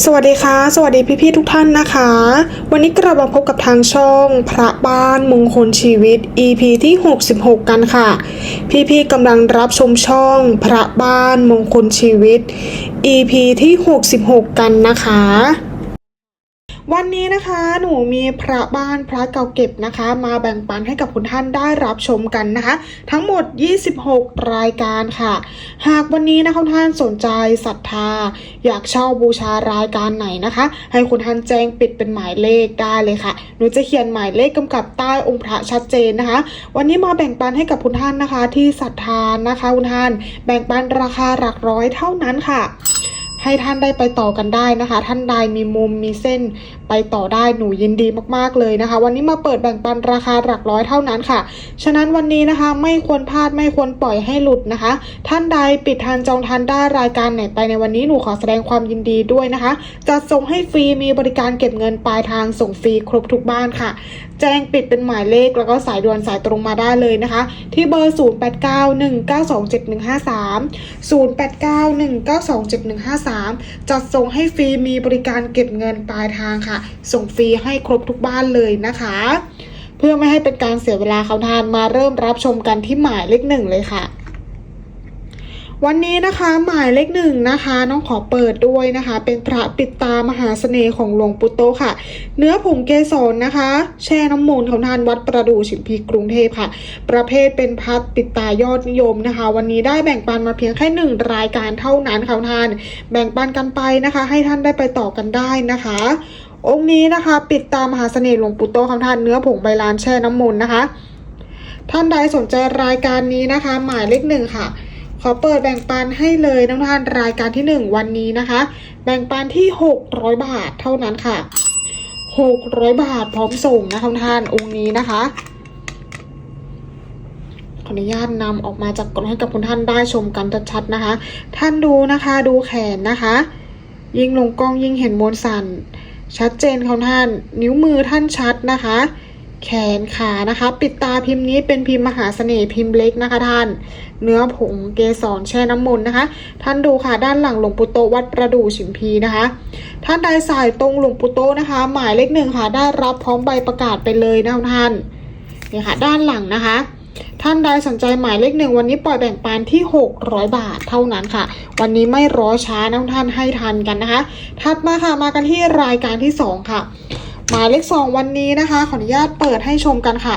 สวัสดีค่ะ สวัสดีพี่ๆทุกท่านนะคะ วันนี้กลับมาพบกับทางช่อง พระบ้านมงคลชีวิต EP ที่ 66 กันค่ะ พี่ๆกำลังรับชมช่อง พระบ้านมงคลชีวิต EP ที่ 66 กันนะคะ วันนี้นะคะหนูมีพระบ้านพระเก่าเก็บนะคะ มาแบ่งปันให้กับคุณท่านได้รับชมกันนะคะ ทั้งหมด 26 รายการค่ะ หากวันนี้นะคะคุณท่านสนใจศรัทธา อยากเช่าบูชารายการไหนนะคะ ให้คุณท่านแจ้งปิดเป็นหมายเลขได้เลยค่ะ หนูจะเขียนหมายเลขกำกับใต้องค์พระชัดเจนนะคะ วันนี้มาแบ่งปันให้กับคุณท่านนะคะ ที่ศรัทธานะคะคุณท่าน แบ่งปันราคาหลักร้อยเท่านั้นค่ะ ให้ท่านได้ไปต่อกันได้นะคะ ท่านใดมีมุมมีเส้นไปต่อได้หนูยินดีมากๆเลยนะคะ วันนี้มาเปิดแบ่งปันราคาหลักร้อยเท่านั้นค่ะ ฉะนั้นวันนี้นะคะไม่ควรพลาดไม่ควรปล่อยให้หลุดนะคะ ท่านใดปิดทันจองทันได้รายการไหนไปในวันนี้หนูขอแสดงความยินดีด้วยนะคะจะส่งให้ฟรีมีบริการเก็บเงินปลายทางส่งฟรีครบทุกบ้านค่ะ แจ้งปิดเป็นหมายเลขแล้วก็สายด่วนสายตรงมาได้เลยนะคะ ที่เบอร์ 0891927153 0891927153 จัดส่งให้ฟรีมีบริการเก็บเงินปลายทางค่ะ ส่งฟรีให้ครบทุกบ้านเลยนะคะ เพื่อไม่ให้เป็นการเสียเวลาเขาทานมาเริ่มรับชมกันที่หมายเลขหนึ่งเลยค่ะ วันนี้นะคะหมายเลขหนึ่งนะคะน้องขอเปิดด้วยนะคะ เป็นพระปิดตามหาเสน่ห์ของหลวงปู่โตค่ะ เนื้อผงเกสรนะคะ แช่น้ำมนต์ของทานวัดประดู่ฉิมพีกรุงเทพค่ะ ประเภทเป็นพัดปิดตายอดนิยมนะคะ วันนี้ได้แบ่งปันมาเพียงแค่หนึ่งรายการเท่านั้นค่ะทาน แบ่งปันกันไปนะคะ ให้ท่านได้ไปต่อกันได้นะคะองค์นี้นะคะ ปิดตามหาเสน่ห์หลวงปู่โตะของทานเนื้อผงใบลานแช่น้ำมนต์นะคะ ท่านใดสนใจรายการนี้นะคะ หมายเลขหนึ่งค่ะ ขอเปิดแบ่งปันให้เลยน้องท่านรายการที่ 1 วันนี้นะคะ แบ่งปันที่ 600 บาทเท่านั้นค่ะ 600 บาทพร้อมส่งนะคะทุกท่านองค์นี้นะคะขออนุญาตนำออกมาจากกล่องให้กับคุณท่านได้ชมกันชัดๆนะคะ ท่านดูนะคะดูแขนนะคะ ยิ่งลงกล้องยิ่งเห็นมวลสันชัดเจนของท่าน นิ้วมือท่านชัดนะคะ แขนขานะคะ ปิดตาพิมพ์นี้เป็นพิมพ์มหาเสน่ห์พิมพ์เล็กนะคะท่าน เนื้อผงเกสรแช่น้ำมนต์นะคะ ท่านดูค่ะด้านหลังหลวงปู่โตวัดประดู่ฉิมพีนะคะ ท่านใดสายตรงหลวงปู่โตนะคะ หมายเลขหนึ่งค่ะได้รับพร้อมใบประกาศไปเลยนะท่านนี่ค่ะด้านหลังนะคะท่านใดสนใจหมายเลขหนึ่งวันนี้ปล่อยแบ่งปันที่ 600 บาทเท่านั้นค่ะ วันนี้ไม่รอช้านะท่านให้ทันกันนะคะ ถัดมาค่ะมากันที่รายการที่สองค่ะ หมายเลขสองวันนี้นะคะ ขออนุญาตเปิดให้ชมกันค่ะ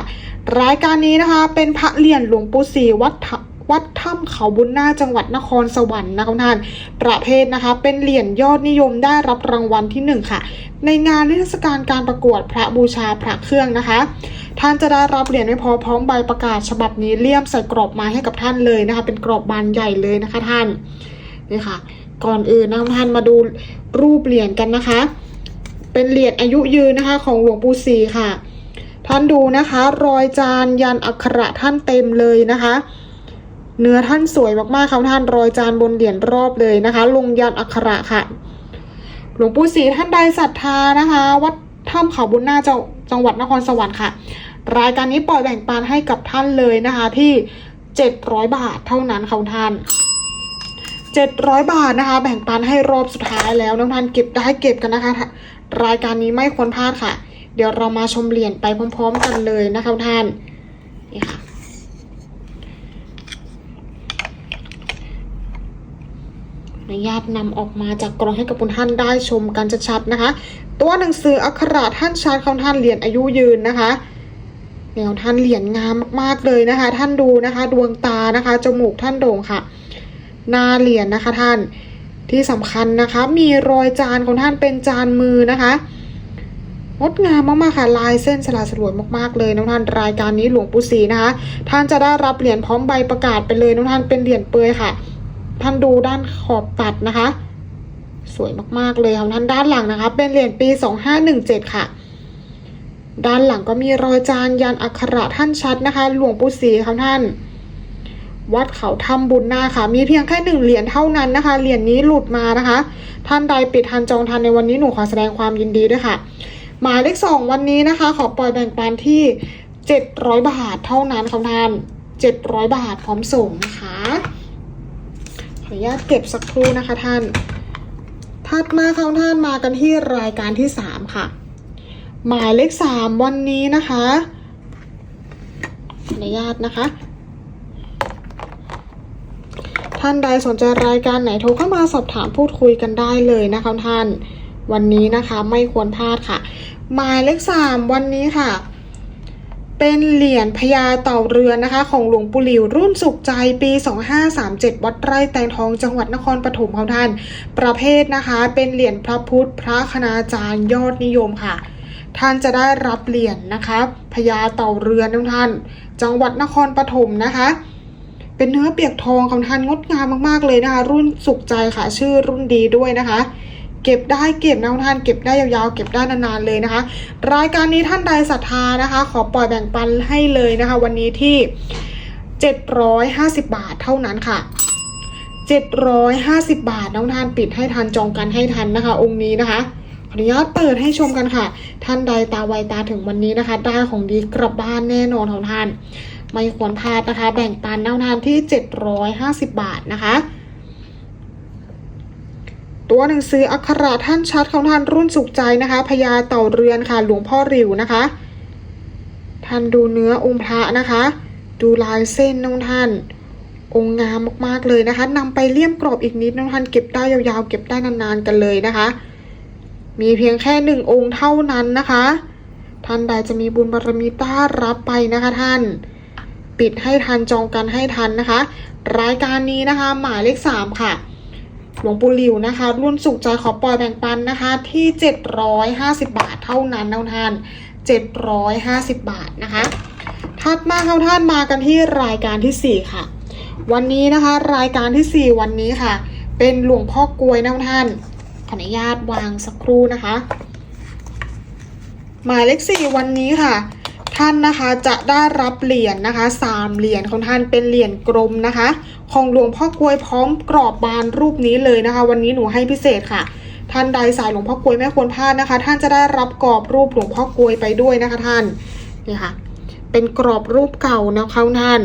รายการนี้นะคะ เป็นพระเหรียญหลวงปู่ศรีวัดถวัดถ้ำเขาบุญนาจังหวัดนครสวรรค์นะคะท่านประเภทนะคะ เป็นเหรียญยอดนิยมได้รับรางวัลที่หนึ่งค่ะ ในงานนิทรรศการการประกวดพระบูชาพระเครื่องนะคะ ท่านจะได้รับเหรียญไม่พอพร้อมใบประกาศฉบับนี้เลี่ยมใส่กรอบม้ให้กับท่านเลยนะคะ เป็นกรอบบานใหญ่เลยนะคะท่านนี่ค่ะ ก่อนอื่นนะท่านมาดูรูปเหรียญกันนะคะ เป็นเหรียญอายุยืนนะคะของหลวงปู่ศรีค่ะ ท่านดูนะคะ รอยจานยันอักขระท่านเต็มเลยนะคะ เนื้อท่านสวยมากๆค่ะท่านรอยจานบนเหรียญรอบเลยนะคะ ลงยันอักขระค่ะ หลวงปู่ศรีท่านใดศรัทธานะคะ วัดถ้ำเขาบุญนาจจังหวัดนครสวรรค์ค่ะ รายการนี้ปล่อยแบ่งปันให้กับท่านเลยนะคะที่ 700 บาทเท่านั้นค่ะท่าน700 บาทนะคะ แบ่งปันให้รอบสุดท้ายแล้วน้องท่านเก็บได้เก็บกันนะคะ รายการนี้ไม่ควรพลาดค่ะ เดี๋ยวเรามาชมเหรียญไปพร้อม ๆ กันเลยนะคะท่านนี่ค่ะอนุญาตนำออกมาจากกล่องให้กับคุณท่านได้ชมกันชัดๆนะคะ ตัวหนังสืออักขระท่านชาร์ของท่านเหรียญอายุยืนนะคะแนวท่านเหรียญงามมากๆเลยนะคะ ท่านดูนะคะ ดวงตานะคะจมูกท่านโด่งค่ะหน้าเหรียญนะคะท่าน ที่สำคัญนะคะ มีรอยจานของท่านเป็นจานมือนะคะงดงามมากๆค่ะลายเส้นสลาสลวยมากๆเลยน้องท่านรายการนี้หลวงปู่ศรีนะคะ ท่านจะได้รับเหรียญพร้อมใบประกาศไปเลยน้องท่านเป็นเหรียญเปือยค่ะ ท่านดูด้านขอบตัดนะคะ สวยมากๆเลยค่ะท่านด้านหลังนะคะ เป็นเหรียญปี2517ค่ะ ด้านหลังก็มีรอยจานยันอักขระท่านชัดนะคะ หลวงปู่ศรีค่ะท่าน วัดเขาทำบุญนาค่ะ มีเพียงแค่หนึ่งเหรียญเท่านั้นนะคะ เหรียญนี้หลุดมานะคะ ท่านใดปิดทันจองทันในวันนี้หนูขอแสดงความยินดีด้วยค่ะ หมายเลขสองวันนี้นะคะ ขอปล่อยแบ่งปันที่700บาทเท่านั้นค่ะท่าน700บาทพร้อมส่งนะคะขออนุญาตเก็บสักครู่นะคะท่าน ถัดมาค่ะท่านมากันที่รายการที่สามค่ะ หมายเลขสามวันนี้นะคะขออนุญาตนะคะ ท่านใดสนใจรายการไหนโทรเข้ามาสอบถามพูดคุยกันได้เลยนะคะท่าน วันนี้นะคะไม่ควรพลาดค่ะ หมายเลขสามวันนี้ค่ะ เป็นเหรียญพญาเต่าเรือนนะคะ ของหลวงปู่หลิวรุ่นสุขใจปี 2537 วัดไร่แตงทองจังหวัดนครปฐมของท่าน ประเภทนะคะ เป็นเหรียญพระพุทธพระคณาจารย์ยอดนิยมค่ะท่านจะได้รับเหรียญนะคะพญาเต่าเรือนของท่าน จังหวัดนครปฐมนะคะ เป็นเนื้อเปียกทองของท่านงดงามมากๆเลยนะคะ รุ่นสุขใจค่ะ ชื่อรุ่นดีด้วยนะคะ เก็บได้เก็บนะท่านเก็บได้ยาวๆ เก็บได้นานๆเลยนะคะ รายการนี้ท่านใดศรัทธานะคะ ขอปล่อยแบ่งปันให้เลยนะคะ วันนี้ที่ 750 บาทเท่านั้นค่ะ750 บาทน้องท่านปิดให้ทันจองกันให้ทันนะคะ องค์นี้นะคะขออนุญาตเปิดให้ชมกันค่ะ ท่านใดตาไวตาถึงวันนี้นะคะ ได้ของดีกลับบ้านแน่นอนของท่าน ไม่ควรพลาดนะคะ แบ่งปันน้องทานที่ 750 บาทนะคะ ตัวหนังสืออักขระท่านชัดของท่านรุ่นสุขใจนะคะพญาเต่าเรือนค่ะหลวงพ่อริวนะคะ ท่านดูเนื้อองค์พระนะคะ ดูลายเส้นน้องท่านองค์งามมากๆเลยนะคะนำไปเลี่ยมกรอบอีกนิดน้องท่านเก็บได้ยาวๆ เก็บได้นานๆกันเลยนะคะ มีเพียงแค่หนึ่งองค์เท่านั้นนะคะ ท่านใดจะมีบุญบารมีต้ารับไปนะคะท่าน ปิดให้ทันจองกันให้ทันนะคะ รายการนี้นะคะหมายเลขสามค่ะ หลวงปู่หลิวนะคะ รุ่นสุขใจขอปล่อยแบ่งปันนะคะที่ 750 บาทเท่านั้นนะท่าน750 บาทนะคะ ถัดมาเขาท่านมากันที่รายการทีสี่ 4 ค่ะ วันนี้นะคะรายการทีสี่ 4 วันนี้ค่ะ เป็นหลวงพ่อกลวยนะท่านขออนุญาตวางสักครู่นะคะ หมายเลขสี่วันนี้ค่ะ ท่านนะคะจะได้รับเหรียญนะคะสามเหรียญของท่านเป็นเหรียญกลมนะคะ ของหลวงพ่อกลวยพร้อมกรอบบานรูปนี้เลยนะคะ วันนี้หนูให้พิเศษค่ะ ท่านใดสายหลวงพ่อกลวยไม่ควรพลาดนะคะ ท่านจะได้รับกรอบรูปหลวงพ่อกลวยไปด้วยนะคะท่านนี่ค่ะ เป็นกรอบรูปเก่านะคะท่าน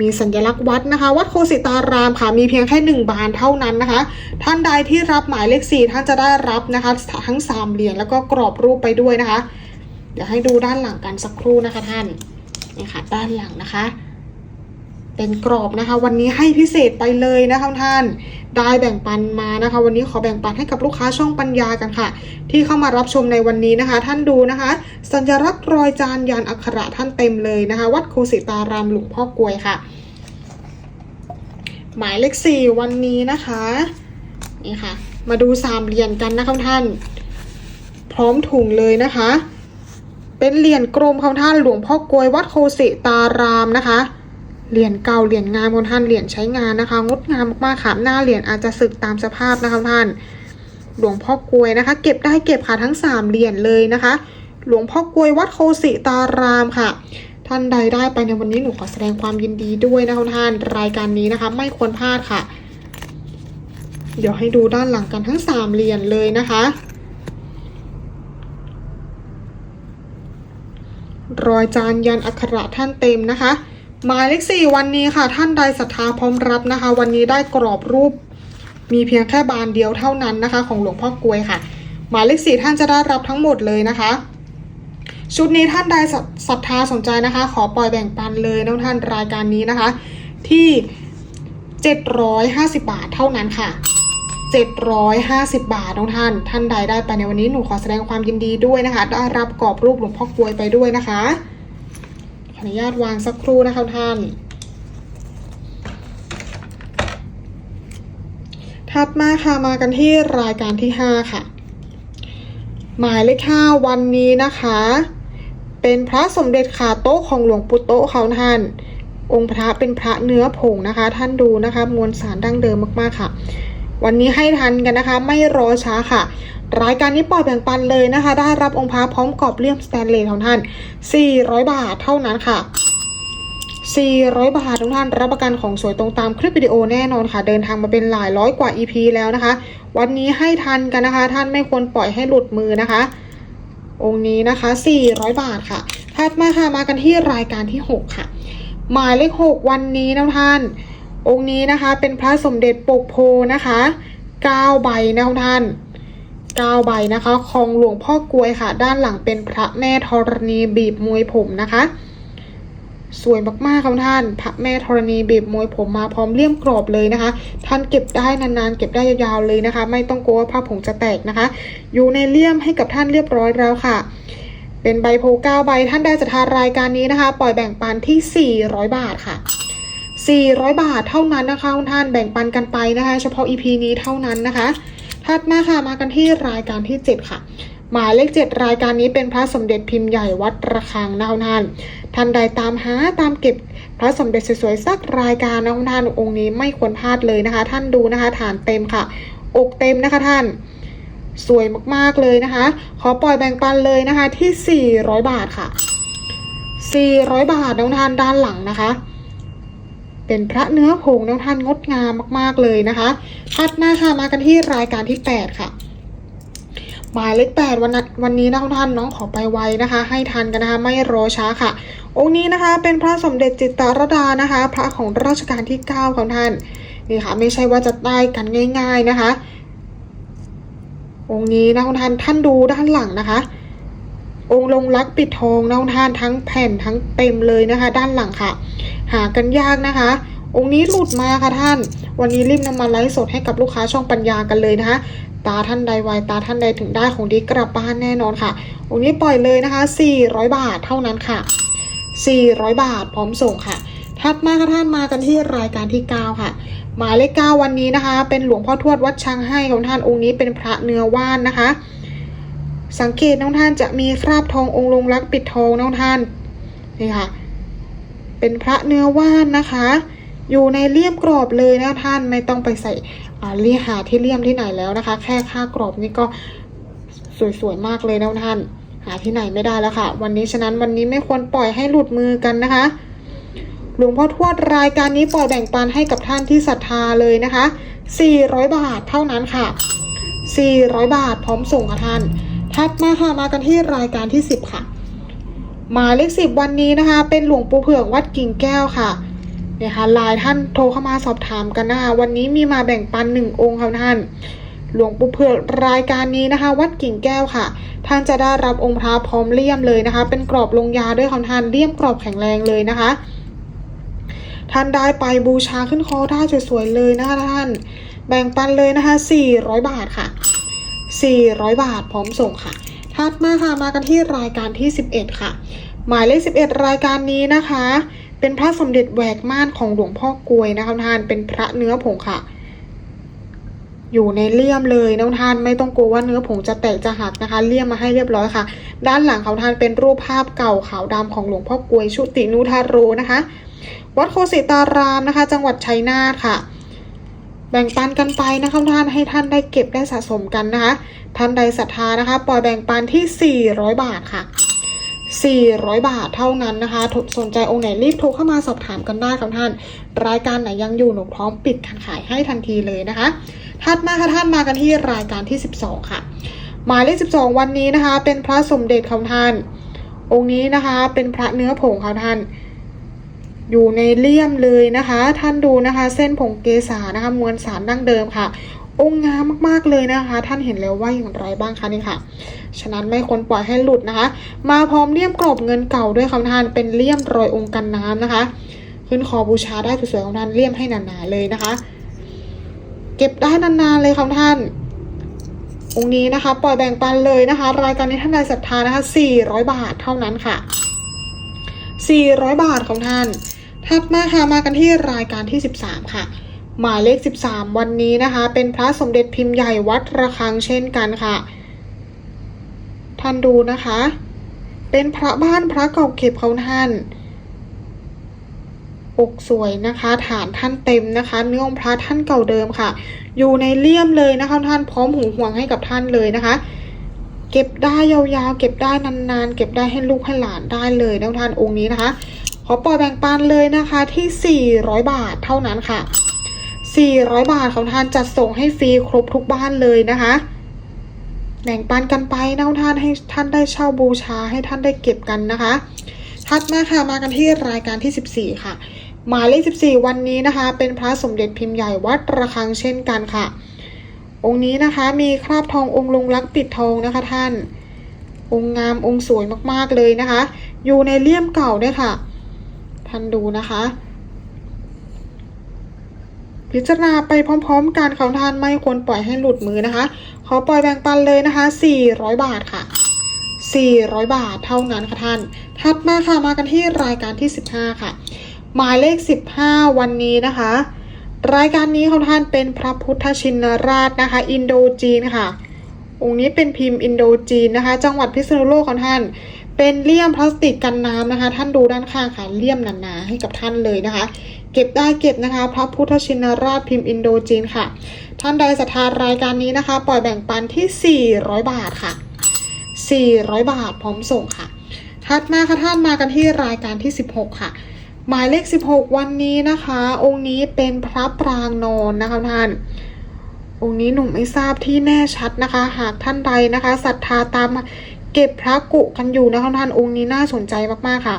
มีสัญลักษณ์วัดนะคะ วัดโคสิตารามค่ะ มีเพียงแค่หนึ่งบานเท่านั้นนะคะ ท่านใดที่รับหมายเลขสี่ท่านจะได้รับนะคะ ทั้งสามเหรียญแล้วก็กรอบรูปไปด้วยนะคะ เดี๋ยวให้ดูด้านหลังกันสักครู่นะคะท่านนี่ค่ะด้านหลังนะคะ เป็นกรอบนะคะ วันนี้ให้พิเศษไปเลยนะคะท่าน ได้แบ่งปันมานะคะ วันนี้ขอแบ่งปันให้กับลูกค้าช่องปัญญากันค่ะ ที่เข้ามารับชมในวันนี้นะคะ ท่านดูนะคะ สัญลักษณ์รอยจานยานอักขระท่านเต็มเลยนะคะ วัดโคสิตารามหลวงพ่อกลวยค่ะ หมายเลขสี่วันนี้นะคะนี่ค่ะ มาดูสามเหรียญกันนะคะท่าน พร้อมถุงเลยนะคะ เป็นเหรียญกรมของท่านหลวงพ่อกลวยวัดโคสิตารามนะคะเหรียญเก่าเหรียญงามของท่านเหรียญใช้งานนะคะ งดงามมากๆค่ะหน้าเหรียญอาจจะสึกตามสภาพนะคะท่านหลวงพ่อกลวยนะคะ เก็บได้เก็บค่ะทั้งสามเหรียญเลยนะคะ หลวงพ่อกลวยวัดโคสิตารามค่ะ ท่านใดได้ไปในวันนี้หนูขอแสดงความยินดีด้วยนะคะท่านรายการนี้นะคะ ไม่ควรพลาดค่ะ เดี๋ยวให้ดูด้านหลังกันทั้งสามเหรียญเลยนะคะ รอยจานยันอักขระท่านเต็มนะคะ หมายเลขสี่วันนี้ค่ะ ท่านใดศรัทธาพร้อมรับนะคะ วันนี้ได้กรอบรูป มีเพียงแค่บานเดียวเท่านั้นนะคะ ของหลวงพ่อกลวยค่ะ หมายเลขสี่ท่านจะได้รับทั้งหมดเลยนะคะ ชุดนี้ท่านใดศรัทธาสนใจนะคะ ขอปล่อยแบ่งปันเลยนะท่านรายการนี้นะคะ ที่ 750 บาทเท่านั้นค่ะ 750 บาทน้องท่าน ท่านใดได้ไปในวันนี้หนูขอแสดงความยินดีด้วยนะคะ ได้รับกรอบรูปหลวงพ่อกลวยไปด้วยนะคะ ขออนุญาตวางสักครู่นะคะท่านถัดมาค่ะมากันที่รายการที่ 5 ค่ะ หมายเลขห้าวันนี้นะคะ เป็นพระสมเด็จขาโต๊ะของหลวงปู่โต๊ะเขาท่าน องค์พระเป็นพระเนื้อผงนะคะ ท่านดูนะคะ มวลสารดั้งเดิมมากๆค่ะ วันนี้ให้ทันกันนะคะ ไม่รอช้าค่ะ รายการนี้ปล่อยแบ่งปันเลยนะคะ ได้รับองค์พระพร้อมกรอบเลี่ยมสแตนเลสของท่าน 400 บาทเท่านั้นค่ะ 400 บาททุกท่านรับประกันของสวยตรงตามคลิปวิดีโอแน่นอนค่ะ เดินทางมาเป็นหลายร้อยกว่า EP แล้วนะคะ วันนี้ให้ทันกันนะคะ ท่านไม่ควรปล่อยให้หลุดมือนะคะ องค์นี้นะคะ 400 บาทค่ะถัดมาค่ะมากันที่รายการที่ 6 ค่ะ หมายเลข 6 วันนี้นะท่าน องค์นี้นะคะเป็นพระสมเด็จปกโพนะคะ9ใบนะคุณท่าน9ใบนะคะของหลวงพ่อกลวยค่ะ ด้านหลังเป็นพระแม่ธรณีบีบมวยผมนะคะ สวยมากๆค่ะคุณท่าน พระแม่ธรณีบีบมวยผมมาพร้อมเลี่ยมกรอบเลยนะคะ ท่านเก็บได้นานๆ เก็บได้ยาวๆเลยนะคะ ไม่ต้องกลัวว่าผ้าผงจะแตกนะคะ อยู่ในเลี่ยมให้กับท่านเรียบร้อยแล้วค่ะเป็นใบโพเก้าใบท่านได้จะทารายการนี้นะคะ ปล่อยแบ่งปันที่ 400 บาทค่ะ 400 บาทเท่านั้นนะคะคุณท่านแบ่งปันกันไปนะคะ เฉพาะ EP นี้เท่านั้นนะคะถัดมาค่ะมากันที่รายการที่ 7 ค่ะ หมายเลข 7 รายการนี้เป็นพระสมเด็จพิมพ์ใหญ่วัดระฆังนะคุณท่านท่านใดตามหาตามเก็บพระสมเด็จสวยๆสักรายการนะคุณท่านองค์นี้ไม่ควรพลาดเลยนะคะ ท่านดูนะคะฐานเต็มค่ะ อกเต็มนะคะท่านสวยมากๆเลยนะคะ ขอปล่อยแบ่งปันเลยนะคะที่ 400 บาทค่ะ 400 บาทน้องทานด้านหลังนะคะ เป็นพระเนื้อผงน้องทานงดงามมาก ๆ เลยนะคะถัดมาค่ะมากันที่รายการที่ 8 ค่ะ หมายเลขแปดวันนั้นวันนี้นะท่านน้องขอไปไวนะคะ ให้ทันกันนะคะ ไม่รอช้าค่ะ องค์นี้นะคะเป็นพระสมเด็จจิตตรดานะคะ พระของรัชกาลที่ 9 ของท่านนี่ค่ะ ไม่ใช่ว่าจะได้กันง่าย ๆนะคะ องค์นี้นะท่านท่านดูด้านหลังนะคะองค์ลงรักปิดทองนะคุณท่านทั้งแผ่นทั้งเต็มเลยนะคะ ด้านหลังค่ะ หากันยากนะคะ องค์นี้หลุดมาค่ะท่าน วันนี้รีบนำมาไลฟ์สดให้กับลูกค้าช่องปัญญากันเลยนะคะตาท่านใดไวตาท่านใดถึงได้ของดีกลับบ้านแน่นอนค่ะ องค์นี้ปล่อยเลยนะคะ 400 บาทเท่านั้นค่ะ 400 บาทพร้อมส่งค่ะ ถัดมาค่ะท่านมากันที่รายการที่ 9 ค่ะ หมายเลข 9 วันนี้นะคะ เป็นหลวงพ่อทวดวัดช้างให้ของท่านองค์นี้เป็นพระเนื้อว่านนะคะ สังเกตน้องท่านจะมีคราบทององค์ลงรักปิดทองน้องท่านนี่ค่ะ เป็นพระเนื้อว่านนะคะ อยู่ในเลี่ยมกรอบเลยนะท่านไม่ต้องไปใส่เลี่ยหาที่เลี่ยมที่ไหนแล้วนะคะ แค่ค่ากรอบนี่ก็สวยๆมากเลยนะท่าน หาที่ไหนไม่ได้แล้วค่ะ วันนี้ฉะนั้นวันนี้ไม่ควรปล่อยให้หลุดมือกันนะคะหลวงพ่อทวดรายการนี้ปล่อยแบ่งปันให้กับท่านที่ศรัทธาเลยนะคะ 400 บาทเท่านั้นค่ะ 400 บาทพร้อมส่งค่ะท่านถัดมาค่ะมากันที่รายการที่ 10 ค่ะ หมายเลขสิบวันนี้นะคะ เป็นหลวงปู่เผือกวัดกิ่งแก้วค่ะเนี่ยค่ะลายท่านโทรเข้ามาสอบถามกันนะคะวันนี้มีมาแบ่งปันหนึ่งองค์ค่ะท่าน หลวงปู่เผือกรายการนี้นะคะ วัดกิ่งแก้วค่ะ ท่านจะได้รับองค์พระพร้อมเลี่ยมเลยนะคะ เป็นกรอบลงยาด้วยค่ะท่านเลี่ยมกรอบแข็งแรงเลยนะคะ ท่านได้ไปบูชาขึ้นคอได้สวยๆเลยนะคะท่าน แบ่งปันเลยนะคะ400 บาทค่ะ400 บาทพร้อมส่งค่ะ ถัดมาค่ะมากันที่รายการที่ 11 ค่ะ หมายเลข 11 รายการนี้นะคะ เป็นพระสมเด็จแหวกม่านของหลวงพ่อกลวยนะคะท่านเป็นพระเนื้อผงค่ะ อยู่ในเลี่ยมเลยนะท่านไม่ต้องกลัวว่าเนื้อผงจะแตกจะหักนะคะ เลี่ยมมาให้เรียบร้อยค่ะ ด้านหลังเขาท่านเป็นรูปภาพเก่าขาวดำของหลวงพ่อกลวยชุตินุทาโรนะคะ วัดโคสิตารามนะคะ จังหวัดชัยนาทค่ะ แบ่งปันกันไปนะคะท่านให้ท่านได้เก็บได้สะสมกันนะคะ ท่านใดศรัทธานะคะ ปล่อยแบ่งปันที่ 400 บาทค่ะ 400 บาทเท่านั้นนะคะสนใจองค์ไหนรีบโทรเข้ามาสอบถามกันได้ค่ะท่าน รายการไหนยังอยู่หนูพร้อมปิดการขายให้ทันทีเลยนะคะถัดมาค่ะท่านมากันที่รายการที่ 12 ค่ะ หมายเลข 12 วันนี้นะคะ เป็นพระสมเด็จของท่าน องค์นี้นะคะเป็นพระเนื้อผงค่ะท่าน อยู่ในเลี่ยมเลยนะคะ ท่านดูนะคะ เส้นผงเกษานะคะ มวลสารดั้งเดิมค่ะ องค์งามมากๆเลยนะคะ ท่านเห็นแล้วว่าอย่างไรบ้างคะนี่ค่ะ ฉะนั้นไม่ควรปล่อยให้หลุดนะคะ มาพร้อมเลี่ยมกรอบเงินเก่าด้วยค่ะท่านเป็นเลี่ยมรอยองค์กันน้ำนะคะ ขึ้นคอบูชาได้สวยๆของท่านเลี่ยมให้หนาๆเลยนะคะ เก็บได้นานๆเลยค่ะท่านองค์นี้นะคะ ปล่อยแบ่งปันเลยนะคะ รายการนี้ท่านใดศรัทธานะคะ400 บาทเท่านั้นค่ะ 400 บาทของท่าน ถัดมาค่ะมากันที่รายการที่ 13 ค่ะ หมายเลข 13 วันนี้นะคะ เป็นพระสมเด็จพิมพ์ใหญ่วัดระฆังเช่นกันค่ะ ท่านดูนะคะ เป็นพระบ้านพระเก่าเก็บเของท่านอกสวยนะคะ ฐานท่านเต็มนะคะ เนื้อองค์พระท่านเก่าเดิมค่ะ อยู่ในเลี่ยมเลยนะคะท่านพร้อมหูห่วงให้กับท่านเลยนะคะ เก็บได้ยาวๆ เก็บได้นานๆ เก็บได้ให้ลูกให้หลานได้เลยนะท่านองค์นี้นะคะ ขอปล่อยแบ่งปันเลยนะคะที่ 400 บาทเท่านั้นค่ะ 400 บาทของท่านจัดส่งให้ฟรีครบทุกบ้านเลยนะคะ แบ่งปันกันไปนะท่านให้ท่านได้เช่าบูชาให้ท่านได้เก็บกันนะคะถัดมาค่ะมากันที่รายการที่ 14 ค่ะ หมายเลข 14 วันนี้นะคะ เป็นพระสมเด็จพิมพ์ใหญ่วัดระฆังเช่นกันค่ะ องค์นี้นะคะมีคราบทององค์ลงรักปิดทองนะคะท่าน องค์งามองค์สวยมากๆเลยนะคะ อยู่ในเลี่ยมเก่าด้วยค่ะ ท่านดูนะคะ พิจารณาไปพร้อม ๆกันของท่านไม่ควรปล่อยให้หลุดมือนะคะ ขอปล่อยแบ่งปันเลยนะคะ 400 บาทค่ะ 400 บาทเท่านั้นค่ะท่าน ถัดมาค่ะมากันที่รายการที่ 15 ค่ะ หมายเลข 15 วันนี้นะคะ รายการนี้ของท่านเป็นพระพุทธชินราชนะคะ อินโดจีนค่ะองค์นี้เป็นพิมพ์อินโดจีนนะคะ จังหวัดพิษณุโลกของท่าน เป็นเลี่ยมพลาสติกกันน้ำนะคะ ท่านดูด้านข้างค่ะเลี่ยมหนาๆให้กับท่านเลยนะคะ เก็บได้เก็บนะคะ พระพุทธชินราชพิมพ์อินโดจีนค่ะ ท่านใดศรัทธารายการนี้นะคะ ปล่อยแบ่งปันที่ 400 บาทค่ะ 400 บาทพร้อมส่งค่ะถัดมาค่ะท่านมากันที่รายการที่ 16 ค่ะ หมายเลข 16 วันนี้นะคะ องค์นี้เป็นพระปรางนอนนะคะท่านองค์นี้หนุ่มไม่ทราบที่แน่ชัดนะคะ หากท่านใดนะคะศรัทธาตาม เก็บพระกุกันอยู่นะคะท่านองค์นี้น่าสนใจมากๆค่ะ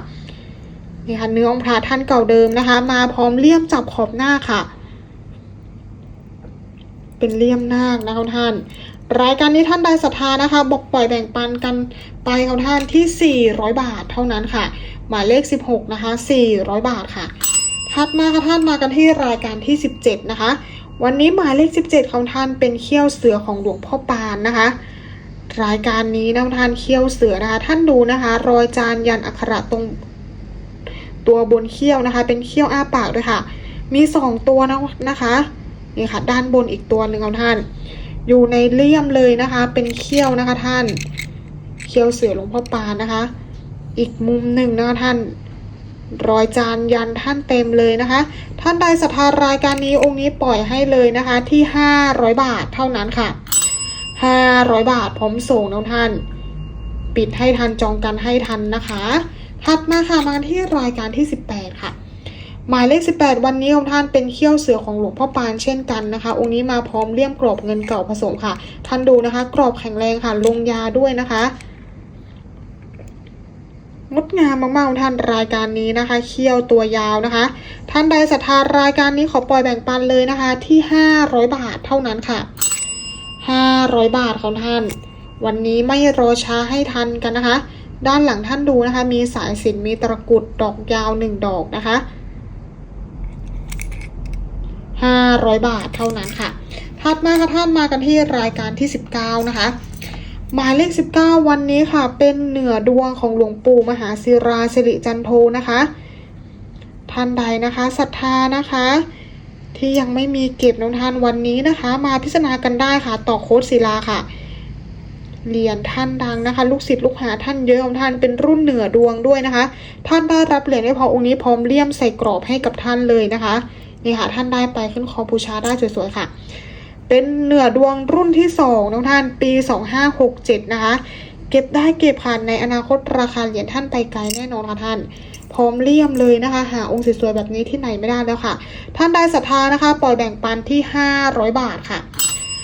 นี่ค่ะเนื้อองค์พระท่านเก่าเดิมนะคะ มาพร้อมเลี่ยมจับขอบหน้าค่ะ เป็นเลี่ยมนาคนะคะท่าน รายการนี้ท่านใดศรัทธานะคะ บอกปล่อยแบ่งปันกันไปของท่านที่ 400 บาทเท่านั้นค่ะ หมายเลข 16 นะคะ 400 บาทค่ะถัดมาค่ะท่านมากันที่รายการที่ 17 นะคะ วันนี้หมายเลข 17 ของท่านเป็นเขี้ยวเสือของหลวงพ่อปานนะคะ รายการนี้นะทานเขี้ยวเสือนะคะ ท่านดูนะคะ รอยจานยันอักขระตรงตัวบนเขี้ยวนะคะ เป็นเขี้ยวอ้าปากด้วยค่ะ มีสองตัวนะนะคะนี่ค่ะ ด้านบนอีกตัวหนึ่งของท่าน อยู่ในเลี่ยมเลยนะคะ เป็นเขี้ยวนะคะท่าน เขี้ยวเสือหลวงพ่อปานนะคะ อีกมุมหนึ่งนะคะท่านรอยจานยันท่านเต็มเลยนะคะ ท่านใดศรัทธารายการนี้องค์นี้ปล่อยให้เลยนะคะที่ 500 บาทเท่านั้นค่ะ 500 บาทพร้อมส่งนะท่าน ปิดให้ทันจองกันให้ทันนะคะ ถัดมาค่ะมาที่รายการที่ 18 ค่ะ หมายเลข 18 วันนี้ของท่านเป็นเขี้ยวเสือของหลวงพ่อปานเช่นกันนะคะ องค์นี้มาพร้อมเลี่ยมกรอบเงินเก่าผสมค่ะ ท่านดูนะคะ กรอบแข็งแรงค่ะ ลงยาด้วยนะคะงดงามมากๆท่านรายการนี้นะคะเขี้ยวตัวยาวนะคะ ท่านใดศรัทธารายการนี้ขอปล่อยแบ่งปันเลยนะคะที่ 500 บาทเท่านั้นค่ะ 500 บาทของท่าน วันนี้ไม่รอช้าให้ทันกันนะคะ ด้านหลังท่านดูนะคะ มีสายสินมีตะกุดดอกยาวหนึ่งดอกนะคะ 500 บาทเท่านั้นค่ะถัดมาค่ะท่านมากันที่รายการที่ 19 นะคะ หมายเลข 19 วันนี้ค่ะ เป็นเหนือดวงของหลวงปู่มหาศิราสิริจันโทนะคะ ท่านใดนะคะศรัทธานะคะ ที่ยังไม่มีเก็บน้องท่านวันนี้นะคะ มาพิจารณากันได้ค่ะ ต่อโค้ดศิลาค่ะเหรียญท่านดังนะคะ ลูกศิษย์ลูกหาท่านเยอะของท่านเป็นรุ่นเหนือดวงด้วยนะคะ ท่านได้รับเหรียญไม่พอองค์นี้พร้อมเลี่ยมใส่กรอบให้กับท่านเลยนะคะนี่ค่ะท่านได้ไปขึ้นคอบูชาได้สวยๆค่ะ เป็นเหนือดวงรุ่นที่สองน้องท่านปี2567นะคะ เก็บได้เก็บค่ะในอนาคตราคาเหรียญท่านไปไกลแน่นอนค่ะท่าน พร้อมเลี่ยมเลยนะคะ หาองค์สวยๆแบบนี้ที่ไหนไม่ได้แล้วค่ะ ท่านใดศรัทธานะคะ ปล่อยแบ่งปันที่ 500 บาทค่ะ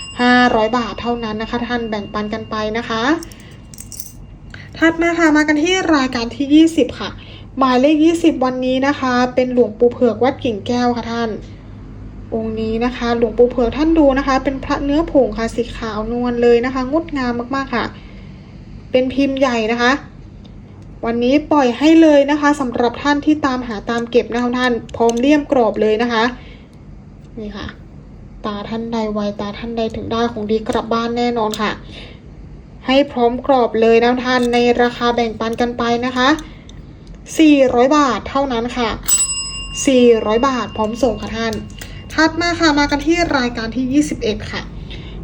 500 บาทเท่านั้นนะคะ ท่านแบ่งปันกันไปนะคะ ถัดมาค่ะมากันที่รายการที่ 20 ค่ะ หมายเลข 20 วันนี้นะคะ เป็นหลวงปู่เผือกวัดกิ่งแก้วค่ะท่านองค์นี้นะคะ หลวงปู่เผือกท่านดูนะคะ เป็นพระเนื้อผงค่ะสีขาวนวลเลยนะคะ งดงามมากๆค่ะ เป็นพิมพ์ใหญ่นะคะ วันนี้ปล่อยให้เลยนะคะสำหรับท่านที่ตามหาตามเก็บนะคะท่านพร้อมเลี่ยมกรอบเลยนะคะนี่ค่ะ ตาท่านใดไวตาท่านใดถึงได้ของดีกลับบ้านแน่นอนค่ะ ให้พร้อมกรอบเลยนะท่านในราคาแบ่งปันกันไปนะคะ 400 บาทเท่านั้นค่ะ 400 บาทพร้อมส่งค่ะท่านถัดมาค่ะมากันที่รายการที่ 21 ค่ะ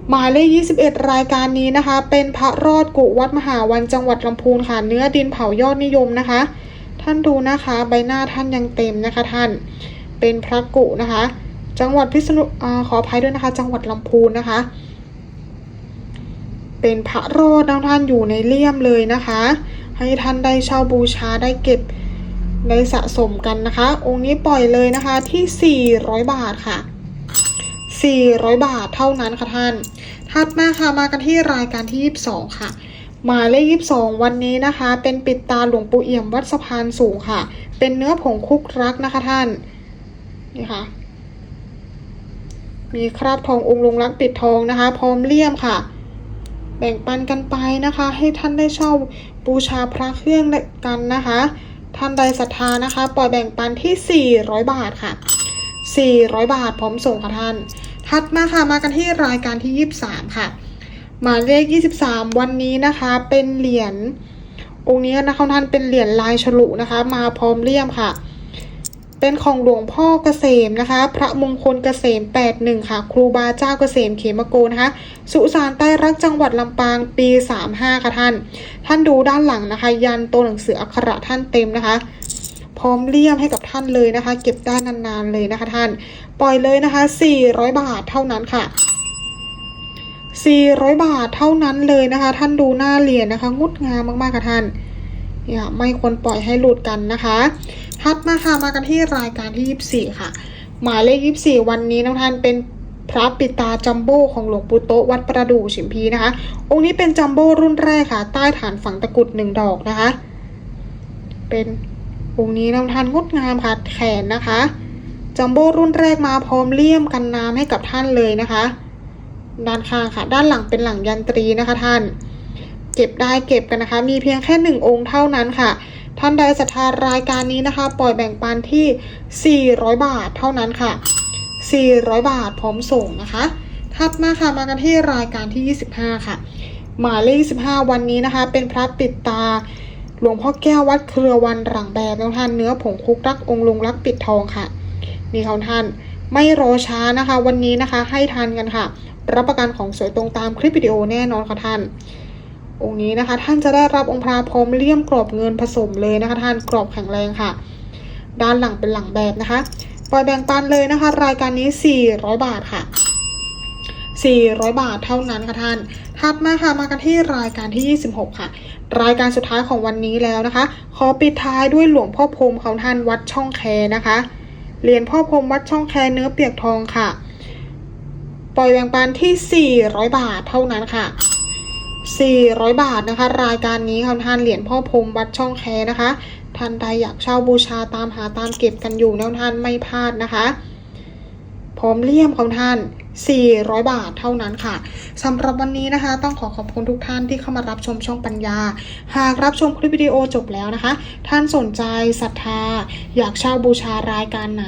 หมายเลข 21 รายการนี้นะคะ เป็นพระรอดกุวัดมหาวันจังหวัดลำพูนค่ะเนื้อดินเผายอดนิยมนะคะ ท่านดูนะคะใบหน้าท่านยังเต็มนะคะท่าน เป็นพระกุนะคะ จังหวัดพิษณุอขออภัยด้วยนะคะ จังหวัดลำพูนนะคะ เป็นพระรอดนะท่านอยู่ในเลี่ยมเลยนะคะ ให้ท่านได้เช่าบูชาได้เก็บได้สะสมกันนะคะ องค์นี้ปล่อยเลยนะคะที่ 400 บาทค่ะ 400 บาทเท่านั้นค่ะท่าน ถัดมาค่ะมากันที่รายการที่ 22 ค่ะ หมายเลข22วันนี้นะคะ เป็นปิดตาหลวงปู่เอี่ยมวัดสะพานสูงค่ะ เป็นเนื้อผงคุกรักนะคะท่าน นี่ค่ะ มีคราบทององค์ลงรักปิดทองนะคะ พร้อมเลี่ยมค่ะ แบ่งปันกันไปนะคะ ให้ท่านได้เช่าบูชาพระเครื่องกันนะคะท่านใดศรัทธานะคะ ปล่อยแบ่งปันที่ 400 บาทค่ะ 400 บาทพร้อมส่งค่ะท่าน ถัดมาค่ะมากันที่รายการที่ 23 ค่ะ หมายเลข 23 วันนี้นะคะเป็นเหรียญองค์นี้นะคะท่านเป็นเหรียญลายฉลุนะคะ มาพร้อมเลี่ยมค่ะ เป็นของหลวงพ่อเกษมนะคะ พระมงคลเกษม 81 ค่ะ ครูบาเจ้าเกษมเขมโกนะคะ สุสานใต้รักจังหวัดลำปางปี 35 ค่ะท่าน ท่านดูด้านหลังนะคะ ยันตัวหนังสืออักขระท่านเต็มนะคะ พร้อมเลี่ยมให้กับท่านเลยนะคะ เก็บได้นานๆเลยนะคะท่าน ปล่อยเลยนะคะ 400 บาทเท่านั้นค่ะ 400 บาทเท่านั้นเลยนะคะ ท่านดูหน้าเหรียญนะคะ งดงามมากๆค่ะท่านอย่าไม่ควรปล่อยให้หลุดกันนะคะทัดมาค่ะมากันที่รายการที่ 24 ค่ะ หมายเลข 24 วันนี้น้องท่านเป็นพระปิตาจัมโบ้ของหลวงปู่โตวัดประดู่ฉิมพีนะคะ องค์นี้เป็นจัมโบ้รุ่นแรกค่ะ ใต้ฐานฝังตะกุดหนึ่งดอกนะคะ เป็น องค์นี้น้องท่านงดงามค่ะแขนนะคะจัมโบ้รุ่นแรกมาพร้อมเลี่ยมกันน้ำให้กับท่านเลยนะคะ ด้านข้างค่ะ ด้านหลังเป็นหลังยันตรีนะคะท่าน เก็บได้เก็บกันนะคะ มีเพียงแค่หนึ่งองค์เท่านั้นค่ะ ท่านใดศรัทธารายการนี้นะคะ ปล่อยแบ่งปันที่ 400 บาทเท่านั้นค่ะ 400 บาทพร้อมส่งนะคะถัดมาค่ะมากันที่รายการที่ 25 ค่ะ หมายเลข 25 วันนี้นะคะ เป็นพระปิดตา หลวงพ่อแก้ววัดเครือวันหลังแบบน้องท่านเนื้อผงคุกรักองค์ลงรักปิดทองค่ะ นี่เขาท่านไม่รอช้านะคะ วันนี้นะคะให้ทานกันค่ะ รับประกันของสวยตรงตามคลิปวิดีโอแน่นอนค่ะท่าน องค์นี้นะคะ ท่านจะได้รับองค์พระพร้อมเลี่ยมกรอบเงินผสมเลยนะคะ ท่านกรอบแข็งแรงค่ะ ด้านหลังเป็นหลังแบบนะคะปล่อยแบ่งปันเลยนะคะ รายการนี้ 400 บาทค่ะ 400 บาทเท่านั้นค่ะท่าน ถัดมาค่ะมากันที่รายการที่ 26 ค่ะ รายการสุดท้ายของวันนี้แล้วนะคะ ขอปิดท้ายด้วยหลวงพ่อพรหมของท่านวัดช่องแคนะคะเหรียญพ่อพรมวัดช่องแคเนื้อเปียกทองค่ะ ปล่อยแบ่งปันที่ 400 บาทเท่านั้นค่ะ 400 บาทนะคะ รายการนี้ค่ะท่านเหรียญพ่อพรมวัดช่องแคนะคะ ท่านใดอยากเช่าบูชาตามหาตามเก็บกันอยู่แนวท่านไม่พลาดนะคะ พร้อมเลี่ยมของท่าน 400 บาทเท่านั้นค่ะสำหรับวันนี้นะคะ ต้องขอขอบคุณทุกท่านที่เข้ามารับชมช่องปัญญา หากรับชมคลิปวิดีโอจบแล้วนะคะ ท่านสนใจศรัทธา อยากเช่าบูชารายการไหน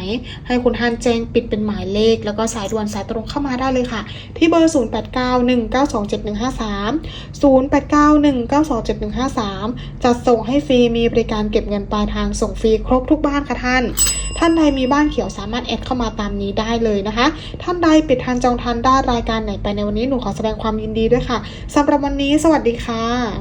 ให้คุณท่านแจ้งปิดเป็นหมายเลข แล้วก็สายด่วนสายตรงเข้ามาได้เลยค่ะ ที่เบอร์ 0891927153 0891927153 จัดส่งให้ฟรีมีบริการเก็บเงินปลายทางส่งฟรีครบทุกบ้านค่ะท่าน ท่านใดมีบ้านเขียวสามารถแอดเข้ามาตามนี้ได้เลยนะคะ ท่านใดปิดทันจองทันได้รายการไหนไปในวันนี้หนูขอแสดงความยินดีด้วยค่ะสำหรับวันนี้ สวัสดีค่ะ